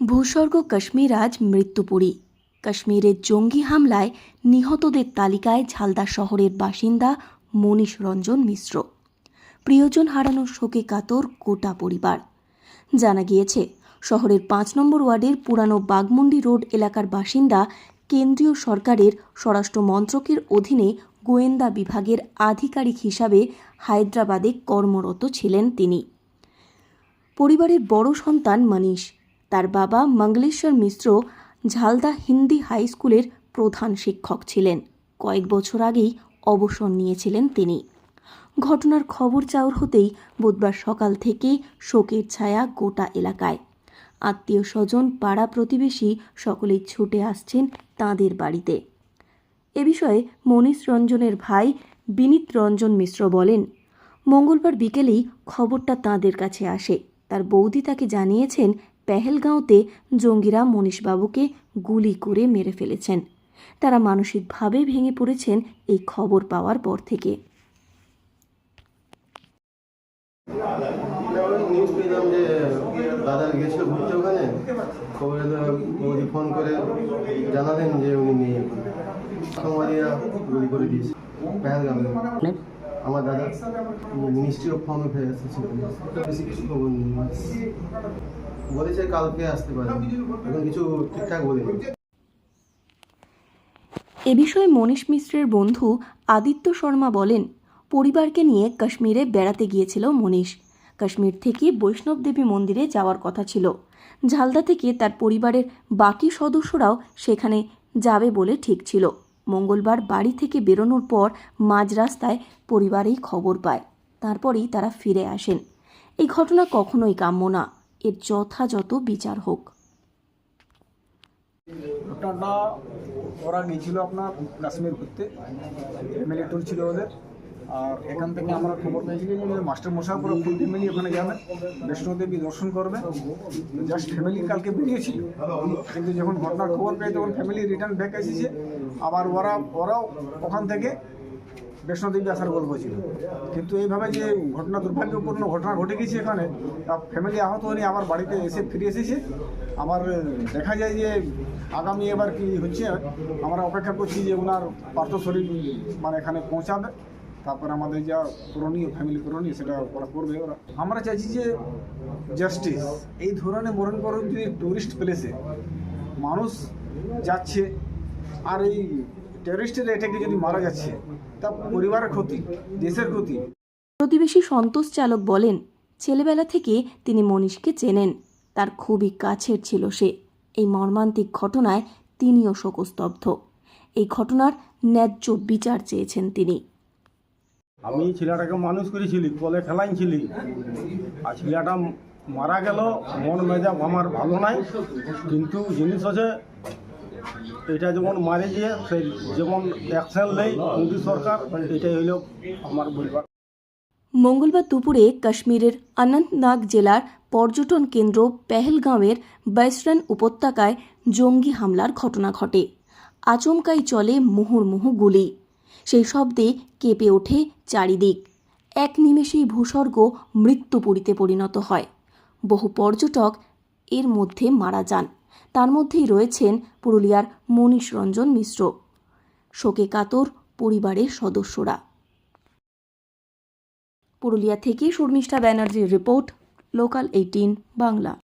ভূস্বর্গ কাশ্মীর আজ মৃত্যুপুরী। কাশ্মীরের জঙ্গি হামলায় নিহতদের তালিকায় ঝালদা শহরের বাসিন্দা মনীষ রঞ্জন মিশ্র। প্রিয়জন হারানোর শোকে কাতর গোটা পরিবার। জানা গিয়েছে, শহরের পাঁচ নম্বর ওয়ার্ডের পুরানো বাগমুন্ডি রোড এলাকার বাসিন্দা কেন্দ্রীয় সরকারের স্বরাষ্ট্র মন্ত্রকের অধীনে গোয়েন্দা বিভাগের আধিকারিক হিসাবে হায়দ্রাবাদে কর্মরত ছিলেন তিনি। পরিবারের বড় সন্তান মনীষ। তার বাবা মঙ্গলেশ্বর মিশ্র ঝালদা হিন্দি হাই স্কুলের প্রধান শিক্ষক ছিলেন। কয়েক বছর আগেই অবসর নিয়েছিলেন তিনি। ঘটনার খবর চাউর হতেই বুধবার সকাল থেকে শোকের ছায়া গোটা এলাকায়। আত্মীয় স্বজন, পাড়া প্রতিবেশী সকলেই ছুটে আসছেন তাঁদের বাড়িতে। এ বিষয়ে মনীষ রঞ্জনের ভাই বিনীত রঞ্জন মিশ্র বলেন, মঙ্গলবার বিকেলেই খবরটা তাঁদের কাছে আসে। তার বৌদি তাকে জানিয়েছেন পেহেলগাঁওতে জঙ্গিরা মনীষবাবুকে গুলি করে মেরে ফেলেছেন। তারা মানসিকভাবে ভেঙে পড়েছেন এই খবর পাওয়ার পর থেকে। জানালেন যে উনি নেই সাংবাদিকরা গুলি করে দিয়েছে। পেহেলগামে আমার দাদা মিনিস্ট্রি অফ হোম অ্যাফেয়ার্স বেশি কিছু খবর নেই বলেছে কালকে আসতে পারে। এখন কিছু ঠিকঠাক বলেনি এ বিষয়ে মনীষ মিশ্রের বন্ধু আদিত্য শর্মা বলেন, পরিবারকে নিয়ে কাশ্মীরে বেড়াতে গিয়েছিল মনীষ। কাশ্মীর থেকে বৈষ্ণব দেবী মন্দিরে যাওয়ার কথা ছিল। ঝালদা থেকে তার পরিবারের বাকি সদস্যরাও সেখানে যাবে বলে ঠিক ছিল। মঙ্গলবার বাড়ি থেকে বেরোনোর পর মাঝ রাস্তায় পরিবারেই খবর পায়। তারপরেই তারা ফিরে আসেন। এই ঘটনা কখনোই কাম্য না। এর যথাযথ বিচার হোক। ঘটনাটা ওরা গিয়েছিল আপনার কাশ্মীর ঘুরতে। ফ্যামিলি ট্যুর ছিল ওদের। আর এখান থেকে আমরা খবর পেয়েছিলাম যে মাস্টার মশাই পুরো ফুল ফ্যামিলি ওখানে যাবে। বৈষ্ণোদেবী দর্শন করবে। জাস্ট ফ্যামিলি কালকে বেরিয়েছিল। কিন্তু যখন ঘটনার খবর পেয়ে তখন ফ্যামিলি রিটার্ন ব্যাক এসেছে। আবার ওরা, ওরাও ওখান থেকে বৈষ্ণোদেবী আসার গল্প ছিল। কিন্তু এইভাবে যে ঘটনা, দুর্ভাগ্যপূর্ণ ঘটনা ঘটে গেছে এখানে ফ্যামিলি আহত হয়ে আবার বাড়িতে এসে ফিরে এসেছে। আবার দেখা যায় যে আগামী এবার কি হচ্ছে, আমরা অপেক্ষা করছি যে ওনার পার্থ শরীর মানে এখানে পৌঁছাবে। তারপর আমাদের যা করণীয় ফ্যামিলি করণীয়, সেটা ওরা করবে। ওরা, আমরা চাইছি যে জাস্টিস এই ধরনের মরণ করণ যদি টুরিস্ট প্লেসে মানুষ যাচ্ছে আর এই টেররিস্টের এটাকে যদি মারা যাচ্ছে তা পরিবারের ক্ষতি দেশের ক্ষতি। প্রতিবেশী সন্তোষ চালক বলেন ছেলেবেলা থেকে তিনি মনীষকে চেনেন তার খুবই কাছের ছিল সে। এই মর্মান্তিক ঘটনায় তিনিও শোকস্তব্ধ। এই ঘটনার ন্যায্য বিচার চেয়েছেন তিনি। আমি ছেলেটাকে মানুষ করেছিলি বলে খেলাইছিলি আর ছেলেটা মারা গেল মন মেজাব আমার ভালো নাই কিন্তু জিনিস হচ্ছে এটা যেমন মারে গিয়ে, সেই যেমন অ্যাকশন নেই, মোদী সরকার, এটাই হইল আমার বলবার। মঙ্গলবার দুপুরে কাশ্মীরের অনন্তনাগ জেলার পর্যটন কেন্দ্র পেহেলগাঁওয়ের বাইসরান উপত্যকায় জঙ্গি হামলার ঘটনা ঘটে। আচমকাই চলে মুহুর্মুহু গুলি। সেই শব্দে কেঁপে ওঠে চারিদিক। এক নিমেষেই ভূস্বর্গ মৃত্যুপুরীতে পরিণত হয়। বহু পর্যটক এর মধ্যে মারা যান। তার মধ্যেই রয়েছেন পুরুলিয়ার মনীষ রঞ্জন মিশ্র। শোকে কাতর পরিবারের সদস্যরা। পুরুলিয়া থেকে শর্মিষ্ঠা ব্যানার্জির রিপোর্ট, লোকাল এইটিন, বাংলা।